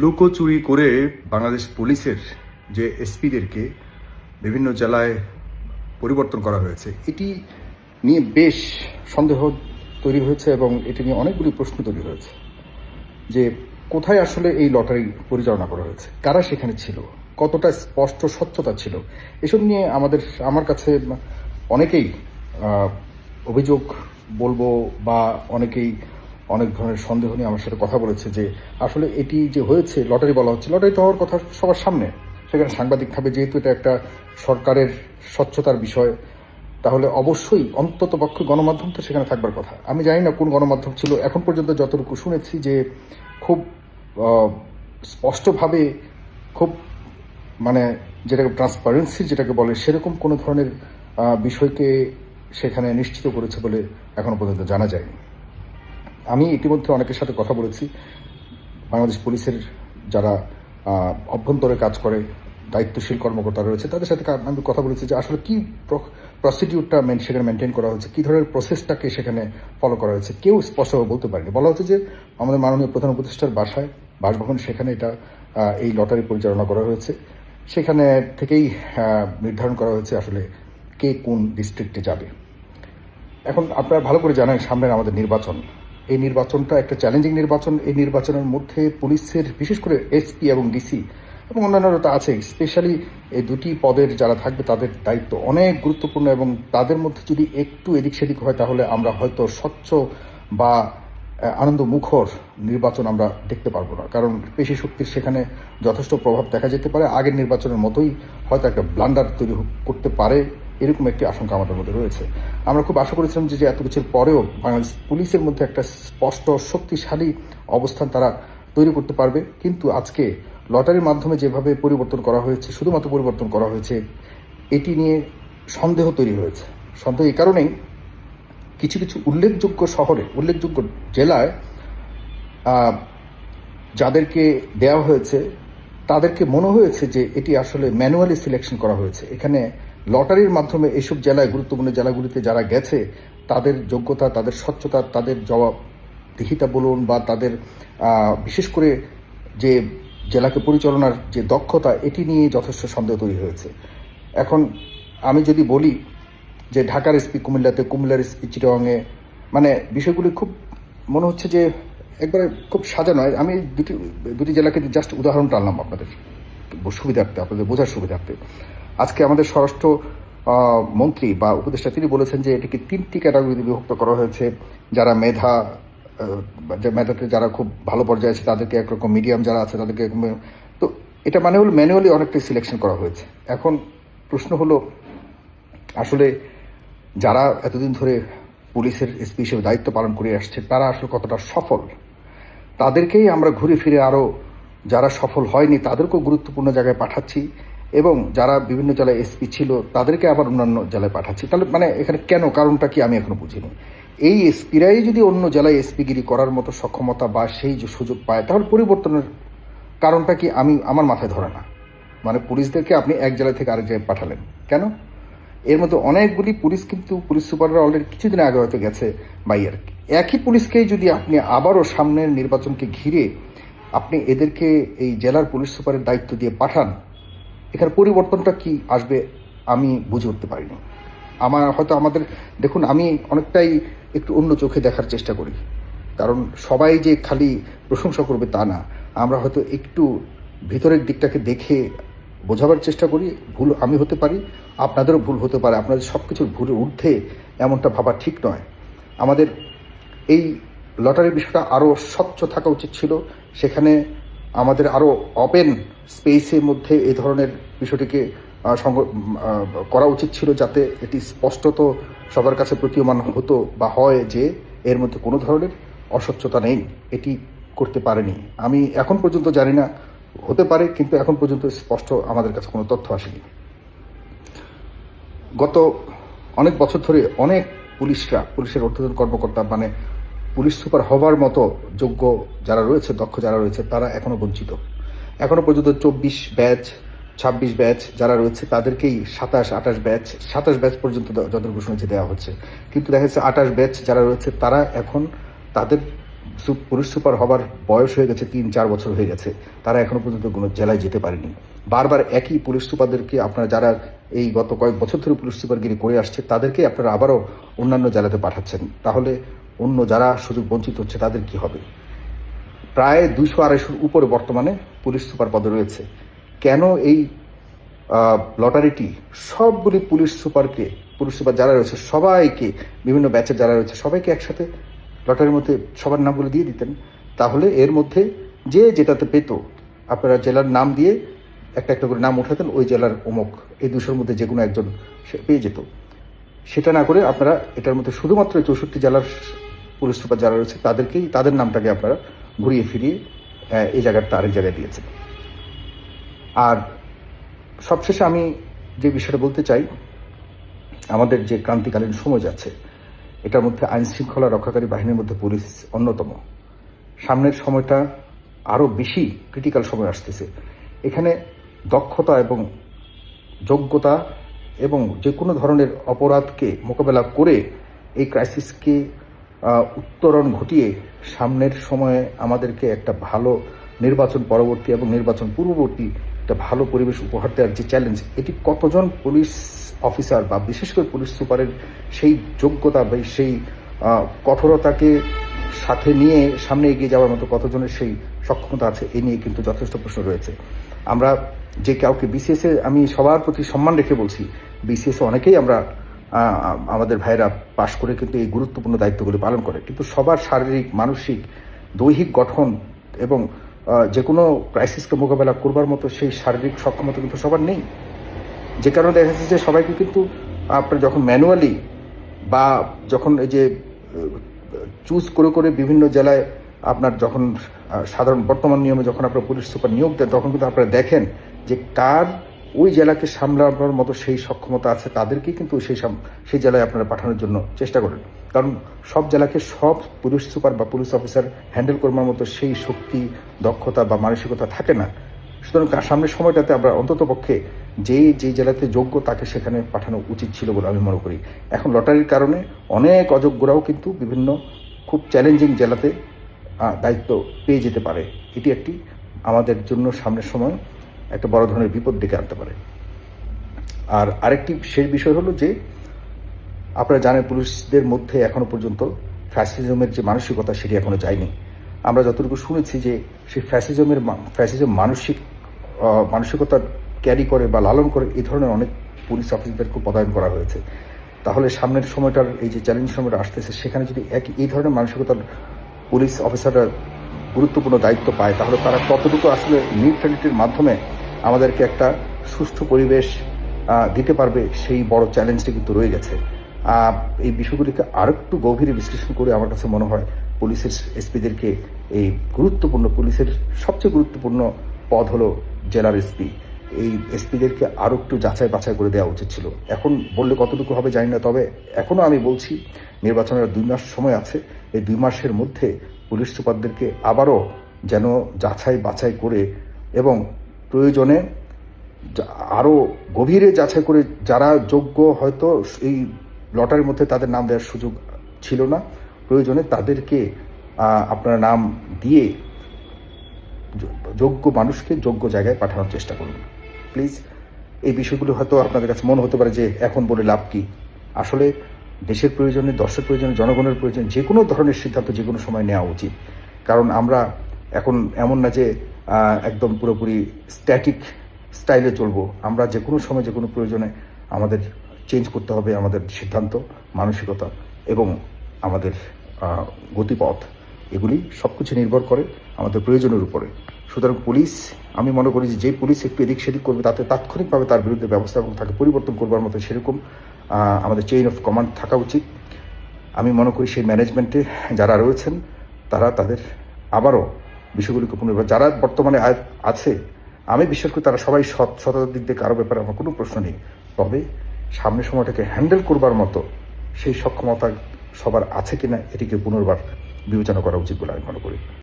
লুকোচুরি করে বাংলাদেশ পুলিশের যে এসপিদেরকে বিভিন্ন জেলায় পরিবর্তন করা হয়েছে, এটি নিয়ে বেশ সন্দেহ তৈরি হয়েছে এবং এটি নিয়ে অনেকগুলি প্রশ্ন তৈরি হয়েছে যে কোথায় আসলে এই লটারি পরিচালনা করা হয়েছে, কারা সেখানে ছিল, কতটা স্পষ্ট স্বচ্ছতা ছিল, এসব নিয়ে আমাদের, আমার কাছে অনেকেই অভিযোগ বলব বা অনেকেই অনেক ধরনের সন্দেহ নিয়ে আমার সাথে কথা বলেছে যে আসলে এটি যে হয়েছে, লটারি বলা হচ্ছে, লটারি তো হওয়ার কথা সবার সামনে। সেখানে সাংবাদিকভাবে যেহেতু এটা একটা সরকারের স্বচ্ছতার বিষয়, তাহলে অবশ্যই অন্তত পক্ষে গণমাধ্যম তো সেখানে থাকবার কথা। আমি জানি না কোন গণমাধ্যম ছিল, এখন পর্যন্ত যতটুকু শুনেছি যে খুব স্পষ্টভাবে খুব মানে যেটাকে ট্রান্সপারেন্সি যেটাকে বলে, সেরকম কোনো ধরনের বিষয়কে সেখানে নিশ্চিত করেছে বলে এখনও পর্যন্ত জানা যায়নি। আমি ইতিমধ্যে অনেকের সাথে কথা বলেছি। বাংলাদেশ পুলিশের যারা অভ্যন্তরে কাজ করে, দায়িত্বশীল কর্মকর্তা রয়েছে, তাদের সাথে আমি কথা বলেছি যে আসলে কি প্রসিডিউরটা সেখানে মেনটেন করা হয়েছে, কি ধরনের প্রসেসটাকে সেখানে ফলো করা হয়েছে, কেউ স্পষ্টভাবে বলতে পারেনি। বলা হচ্ছে যে আমাদের মাননীয় প্রধান উপদেষ্টার বাসায় বাসভবন, সেখানে এটা এই লটারি পরিচালনা করা হয়েছে। সেখানে থেকেই নির্ধারণ করা হয়েছে আসলে কে কোন ডিস্ট্রিক্টে যাবে। এখন আপনারা ভালো করে জানেন সামনের আমাদের নির্বাচন। এই নির্বাচনটা একটা চ্যালেঞ্জিং নির্বাচন। এই নির্বাচনের মধ্যে পুলিশের, বিশেষ করে এসপি এবং ডিসি এবং অন্যান্যরা তো আছে স্পেশালি এই দুটি পদের যারা থাকবে তাদের দায়িত্ব অনেক গুরুত্বপূর্ণ এবং তাদের মধ্যে যদি একটু এদিক সেদিক হয় তাহলে আমরা হয়তো স্বচ্ছ বা আনন্দ মুখর নির্বাচন আমরা দেখতে পারব না। কারণ পেশি শক্তির সেখানে যথেষ্ট প্রভাব দেখা যেতে পারে। আগের নির্বাচনের মতোই হয়তো একটা ব্লান্ডার তৈরি করতে পারে এরকম একটি আশঙ্কা আমাদের মধ্যে রয়েছে। আমরা খুব আশা করেছিলাম যে এত কিছুর পরেও বাংলাদেশ পুলিশের মধ্যে একটা স্পষ্ট, শক্তিশালী অবস্থান তারা তৈরি করতে পারবে। কিন্তু আজকে লটারির মাধ্যমে যেভাবে পরিবর্তন করা হয়েছে, শুধুমাত্র পরিবর্তন করা হয়েছে, এটি নিয়ে সন্দেহ তৈরি হয়েছে। সন্দেহ এই কারণেই কিছু কিছু উল্লেখযোগ্য শহরে, উল্লেখযোগ্য জেলায় যাদেরকে দেওয়া হয়েছে, তাদেরকে মনে হয়েছে যে, এটি আসলে ম্যানুয়ালি সিলেকশন করা হয়েছে। এখানে লটারির মাধ্যমে এইসব জেলায়, গুরুত্বপূর্ণ জেলাগুলিতে যারা গেছে, তাদের যোগ্যতা, তাদের স্বচ্ছতা, তাদের জবাবদিহিতা বলুন বা তাদের বিশেষ করে যে জেলাকে পরিচালনার যে দক্ষতা, এটি নিয়ে যথেষ্ট সন্দেহ তৈরি হয়েছে। এখন আমি যদি বলি যে ঢাকার এসপি কুমিল্লাতে, কুমিল্লার এসপি চিটাংয়ে মানে বিষয়গুলি খুব মনে হচ্ছে যে একবারে খুব সাজানো আমি দুটি দুটি জেলাকে জাস্ট উদাহরণ টানলাম আপনাদের। সুবিধার্থে আপনাদের বোঝার সুবিধার্থে। আজকে আমাদের স্বরাষ্ট্র মন্ত্রী বা উপদেষ্টা তিনি বলেছেন যে এটিকে তিনটি ক্যাটাগরিতে বিভক্ত করা হয়েছে। যারা মেধা মেধাতে যারা খুব ভালো পর্যায়ে আছে, তাদেরকে একরকম মিডিয়াম যারা আছে, তাদেরকে তো এটা মানে হলো ম্যানুয়ালি অনেকটাই সিলেকশন করা হয়েছে। এখন প্রশ্ন হলো, আসলে যারা এতদিন ধরে পুলিশের এসপি হিসেবে দায়িত্ব পালন করে আসছে, তারা আসলে কতটা সফল? তাদেরকেই আমরা ঘুরে ফিরে আরও যারা সফল হয়নি তাদেরকেও গুরুত্বপূর্ণ জায়গায় পাঠাচ্ছি এবং যারা বিভিন্ন জেলায় এসপি ছিল তাদেরকে আবার অন্যান্য জেলায় পাঠাচ্ছি। তাহলে মানে এখানে কেন, কারণটা কি আমি এখনও বুঝিনি। এই এসপিরাই যদি অন্য জেলায় এসপিগিরি করার মতো সক্ষমতা বা সেই যে সুযোগ পায়, তাহলে পরিবর্তনের কারণটা কি আমি, আমার মাথায় ধরে না। মানে পুলিশদেরকে আপনি এক জেলা থেকে আরেক জায়গায় পাঠালেন। কেন? এর মধ্যে অনেকগুলি পুলিশ কিন্তু পুলিশ সুপাররা অলরেডি কিছুদিন আগে হয়তো গেছে বাইয়ের একই পুলিশকেই যদি আপনি আবারও সামনের নির্বাচনকে ঘিরে আপনি এদেরকে এই জেলার পুলিশ সুপারের দায়িত্ব দিয়ে পাঠান, এখানে পরিবর্তনটা কি আসবে আমি বুঝে উঠতে পারিনি। আমার হয়তো আমাদের, দেখুন, আমি অনেকটাই একটু অন্য চোখে দেখার চেষ্টা করি, কারণ সবাই যে খালি প্রশংসা করবে তা না। আমরা হয়তো একটু ভিতরের দিকটাকে দেখে বোঝাবার চেষ্টা করি, ভুল আমি হতে পারি, আপনাদেরও ভুল হতে পারে, আপনাদের সব কিছুর ভুলের ঊর্ধ্বে এমনটা ভাবা ঠিক নয়। আমাদের এই লটারির বিষয়টা আরও স্বচ্ছ থাকা উচিত ছিল। সেখানে আমাদের আরও ওপেন স্পেসের মধ্যে এই ধরনের বিষয়টিকে করা উচিত ছিল যাতে এটি স্পষ্টত সবার কাছে প্রতীয়মান হতো বা হয় যে এর মধ্যে কোনো ধরনের অস্বচ্ছতা নেই। এটি করতে পারেনি। আমি এখন পর্যন্ত জানি না, হতে পারে, কিন্তু এখন পর্যন্ত স্পষ্ট আমাদের কাছে কোনো তথ্য আসেনি। গত অনেক বছর ধরে অনেক পুলিশরা, পুলিশের ঊর্ধ্বতন কর্মকর্তা মানে পুলিশ সুপার হবার মতো যোগ্য যারা রয়েছে, দক্ষ যারা রয়েছে, তারা এখনও বঞ্চিত। এখনও পর্যন্ত চব্বিশ ব্যাচ, ছাব্বিশ ব্যাচ যারা রয়েছে, তাদেরকেই সাতাশ, আঠাশ ব্যাচ, সাতাশ ব্যাচ পর্যন্ত দ- যত ঘোষণা হচ্ছে দেওয়া হচ্ছে। কিন্তু দেখা যাচ্ছে আঠাশ ব্যাচ যারা রয়েছে, তারা এখন তাদের পুলিশ সুপার হবার বয়স হয়ে গেছে তিন, চার বছর হয়ে গেছে। তারা এখনও পর্যন্ত কোনো জেলায় যেতে পারেনি। বারবার একই পুলিশ সুপারদেরকে আপনারা যারা এই গত কয়েক বছর ধরে পুলিশ সুপারগিরি করে আসছে তাদেরকে আপনারা আবারও অন্যান্য জেলাতে পাঠাচ্ছেন। তাহলে অন্য যারা সুযোগ বঞ্চিত হচ্ছে তাদের কি হবে? প্রায় দুইশো আড়াইশোর উপরে বর্তমানে পুলিশ সুপার পদে রয়েছে। কেন এই লটারিটি? সবগুলি পুলিশ সুপারকে, পুলিশ সুপার যারা রয়েছে, সবাইকে, বিভিন্ন ব্যাচের যারা রয়েছে, সবাইকে একসাথে লটারির মধ্যে সবার নামগুলো দিয়ে দিতেন। তাহলে এর মধ্যে যে যেটাতে পেত, আপনারা জেলার নাম দিয়ে একটা একটা করে নাম উঠাতেন, ওই জেলার অমুক, এই দুশোর মধ্যে যে কোনো একজন পেয়ে যেত। সেটা না করে আপনারা এটার মধ্যে শুধুমাত্র চৌষট্টি জেলার পুলিশ সুপার যারা রয়েছে তাদেরকেই, তাদের নামটাকে আপনারা ঘুরিয়ে ফিরিয়ে এই জায়গাটা আরেক জায়গায় দিয়েছেন। আর সবশেষে আমি যে বিষয়টা বলতে চাই, আমাদের যে ক্রান্তিকালীন সময় যাচ্ছে, এটার মধ্যে আইন শৃঙ্খলা রক্ষাকারী বাহিনীর মধ্যে পুলিশ অন্যতম। সামনের সময়টা আরও বেশি ক্রিটিক্যাল সময় আসতেছে। এখানে দক্ষতা এবং যোগ্যতা এবং যে কোনো ধরনের অপরাধকে মোকাবেলা করে এই ক্রাইসিসকে উত্তরণ ঘটিয়ে সামনের সময়ে আমাদেরকে একটা ভালো নির্বাচন পরবর্তী এবং নির্বাচন পূর্ববর্তী একটা ভালো পরিবেশ উপহার দেওয়ার যে চ্যালেঞ্জ এটি কতজন পুলিশ অফিসার বা বিশেষ করে পুলিশ সুপারের সেই যোগ্যতা বা সেই কঠোরতাকে সাথে নিয়ে সামনে এগিয়ে যাওয়ার মতো কতজনের সেই সক্ষমতা আছে, এ নিয়ে কিন্তু যথেষ্ট প্রশ্ন রয়েছে। আমরা যে কাউকে বিসিএস আমি সবার প্রতি সম্মান রেখে বলছি বিসিএস অনেকেই আমরা আমাদের ভাইরা পাশ করে কিন্তু এই গুরুত্বপূর্ণ দায়িত্বগুলি পালন করে। কিন্তু সবার শারীরিক, মানসিক, দৈহিক গঠন এবং যে কোনো ক্রাইসিসকে মোকাবেলা করবার মতো সেই শারীরিক সক্ষমতা কিন্তু সবার নেই। যে কারণে দেখা যাচ্ছে যে সবাইকে কিন্তু আপনার যখন ম্যানুয়ালি বা যখন এই যে চুজ করে করে বিভিন্ন জেলায় আপনার যখন সাধারণ বর্তমান নিয়মে যখন আপনার পুলিশ সুপার নিয়োগ দেন তখন কিন্তু আপনারা দেখেন যে কার ওই জেলাকে সামলানোর মতো সেই সক্ষমতা আছে তাদেরকে কিন্তু সেই সেই জেলায় আপনারা পাঠানোর জন্য চেষ্টা করেন। কারণ সব জেলাকে সব পুলিশ সুপার বা পুলিশ অফিসার হ্যান্ডেল করবার মতো সেই শক্তি, দক্ষতা বা মানসিকতা থাকে না। সুতরাং সামনের সময়টাতে আমরা অন্তত পক্ষে যে যে জেলাতে যোগ্য তাকে সেখানে পাঠানো উচিত ছিল বলে আমি মনে করি। এখন লটারির কারণে অনেক অযোগ্যরাও কিন্তু বিভিন্ন খুব চ্যালেঞ্জিং জেলাতে দায়িত্ব পেয়ে যেতে পারে। এটি একটি আমাদের জন্য সামনের সময় একটা বড় ধরনের বিপদ ডেকে আনতে পারে। আর আরেকটি সেই বিষয় হলো যে, আপনারা জানেন পুলিশদের মধ্যে এখনও পর্যন্ত ফ্যাসিজমের যে মানসিকতা সেটি এখনও যায়নি। আমরা যতটুকু শুনেছি যে সেই ফ্যাসিজমের ফ্যাসিজম মানসিক মানসিকতা ক্যারি করে বা লালন করে এই ধরনের অনেক পুলিশ অফিসারদেরকে পদায়ন করা হয়েছে। তাহলে সামনের সময়টার এই যে চ্যালেঞ্জ সময়টা আসতেছে, সেখানে যদি এক, এই ধরনের মানসিকতার পুলিশ অফিসাররা গুরুত্বপূর্ণ দায়িত্ব পায়, তাহলে তারা কতটুকু আসলে নিউট্রালিটির মাধ্যমে আমাদেরকে একটা সুষ্ঠু পরিবেশ দিতে পারবে সেই বড় চ্যালেঞ্জটি কিন্তু রয়ে গেছে। এই বিষয়গুলিকে আর একটু গভীরে বিশ্লেষণ করে আমার কাছে মনে হয় পুলিশের এসপিদেরকে এই গুরুত্বপূর্ণ, পুলিশের সবচেয়ে গুরুত্বপূর্ণ পদ হলো জেলার এসপি। এই এসপিদেরকে আরও একটু যাচাই বাছাই করে দেওয়া উচিত ছিল। এখন বললে কতটুকু হবে জানি না, তবে এখনও আমি বলছি নির্বাচনের দুই মাস সময় আছে। এই দুই মাসের মধ্যে পুলিশ সুপারদেরকে আবারও যেন যাচাই বাছাই করে এবং প্রয়োজনে আরও গভীরে যাচাই করে যারা যোগ্য হয়তো এই লটারির মধ্যে তাদের নাম দেওয়ার সুযোগ ছিল না, প্রয়োজনে তাদেরকে আপনার নাম দিয়ে যোগ্য মানুষকে যোগ্য জায়গায় পাঠানোর চেষ্টা করুন। প্লিজ, এই বিষয়গুলো হয়তো আপনাদের কাছে মনে হতে পারে যে এখন বলে লাভ কি। আসলে দেশের প্রয়োজনে দর্শক প্রয়োজনে, জনগণের প্রয়োজনে যে কোনো ধরনের সিদ্ধান্ত যে কোনো সময় নেওয়া উচিত। কারণ আমরা এখন এমন না যে একদম পুরোপুরি স্ট্যাটিক স্টাইলে চলবো। আমরা যে কোনো সময় যে কোনো প্রয়োজনে আমাদের চেঞ্জ করতে হবে আমাদের সিদ্ধান্ত, মানসিকতা এবং আমাদের গতিপথ। এগুলি সব কিছু নির্ভর করে আমাদের প্রয়োজনের উপরে। সুতরাং পুলিশ, আমি মনে করি যে পুলিশ একটু এদিক সেদিক করবে, তাতে তাৎক্ষণিকভাবে তার বিরুদ্ধে ব্যবস্থা এবং তাকে পরিবর্তন করবার মতো সেরকম আমাদের চেইন অফ কমান্ড থাকা উচিত। আমি মনে করি সেই ম্যানেজমেন্টে যারা রয়েছেন, তারা তাদের আবারও বিষয়গুলিকে পুনর্বার যারা বর্তমানে আছে, আমি বিশ্বাস করি তারা সবাই সৎ সততার দিক দিয়ে কারও ব্যাপারে আমার কোনো প্রশ্ন নেই। তবে সামনের সময়টাকে হ্যান্ডেল করবার মতো সেই সক্ষমতা সবার আছে কিনা, এটিকে পুনর্বার বিবেচনা করা উচিত বলে আমি মনে করি।